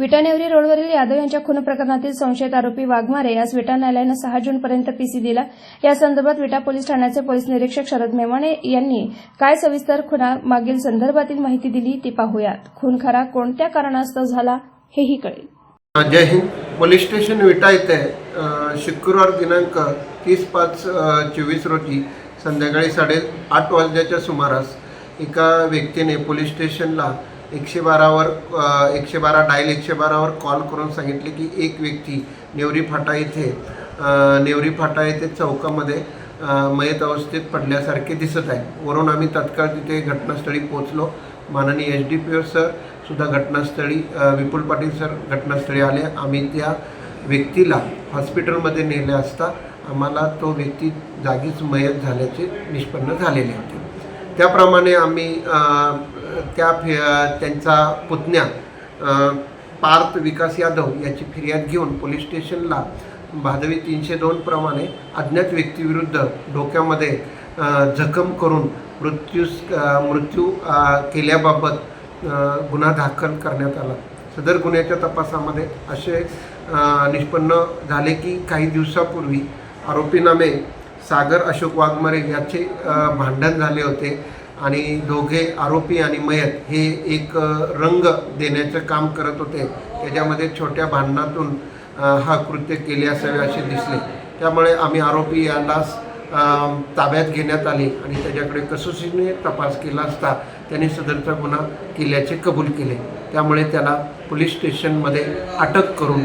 विटानेवरी रोडवरील यादव यांच्या खून प्रकरणातील संशयित आरोपी वाघमारे यास विटा न्यायालयानं सहा जूनपर्यंत पीसी दिला. या संदर्भात विटा पोलीस ठाण्याचे पोलीस निरीक्षक शरद मेमाणे यांनी काय सविस्तर खुनामागील संदर्भातील माहिती दिली ती पाहूयात. खून खरा कोणत्या कारणास्तव झाला हेही कळेल. जय हिंद. पोलीस स्टेशन विटा येथे शुक्रवार दिनांक तीस पाच चोवीस रोजी संध्याकाळी साडे आठ वाजल्याच्या सुमारास एका व्यक्तीने पोलीस स्टेशनला एकशे बारावर एकशे बारा डायल एकशे बारावर कॉल करून सांगितले की एक व्यक्ती नेवरी फाटा येथे नेवरी फाटा येथे चौकामध्ये मयत अवस्थेत पडल्यासारखे दिसत आहे. वरून आम्ही तत्काळ तिथे घटनास्थळी पोहोचलो. माननीय H D P O sir सुद्धा घटनास्थळी विपुल पाटील सर घटनास्थळी आले. आम्ही त्या व्यक्तीला हॉस्पिटलमध्ये नेले असता आम्हाला तो व्यक्ती जागीच मयत झाल्याचे निष्पन्न झालेले होते. त्याप्रमाणे आम्ही त्या फि त्यांचा पुतण्या पार्थ विकास यादव याची फिर्याद घेऊन पोलीस स्टेशनला भादवी तीनशे दोन प्रमाणे अज्ञात व्यक्तीविरुद्ध डोक्यामध्ये जखम करून मृत्यूस मृत्यू केल्याबाबत गुन्हा दाखल करण्यात आला. सदर गुन्ह्याच्या तपासामध्ये असे निष्पन्न झाले की काही दिवसापूर्वी आरोपीनामे सागर अशोक वाघमारे याचे भांडण झाले होते. आणि दोघे आरोपी आणि मयत हे एक रंग देण्याचं काम करत होते. त्याच्यामध्ये छोट्या भांडणातून हा कृत्य केले असावे असे दिसले. त्यामुळे आम्ही आरोपी यालाच ताब्यात घेण्यात आले आणि त्याच्याकडे कसोशीने तपास केला असता त्याने सदरचा गुन्हा केल्याचे कबूल केले. त्यामुळे त्याला पोलीस स्टेशनमध्ये अटक करून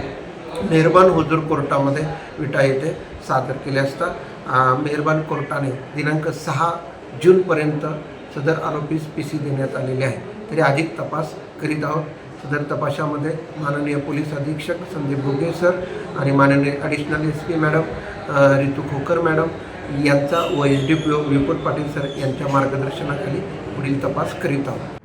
मेहरबान हुजूर कोर्टामध्ये विटा येथे सादर केले असता मेहरबान कोर्टाने दिनांक सहा जूनपर्यंत सदर आरोपीस पी सी देण्यात आलेले आहे तरी अधिक तपास करीत आहोत. सदर तपासामध्ये माननीय पोलीस अधीक्षक संदीप भोगे सर आणि माननीय additional S P madam Ritu Khokar madam यांचा व S D P O Vipul Patil sir यांच्या मार्गदर्शनाखाली पुढील तपास करीत आहोत.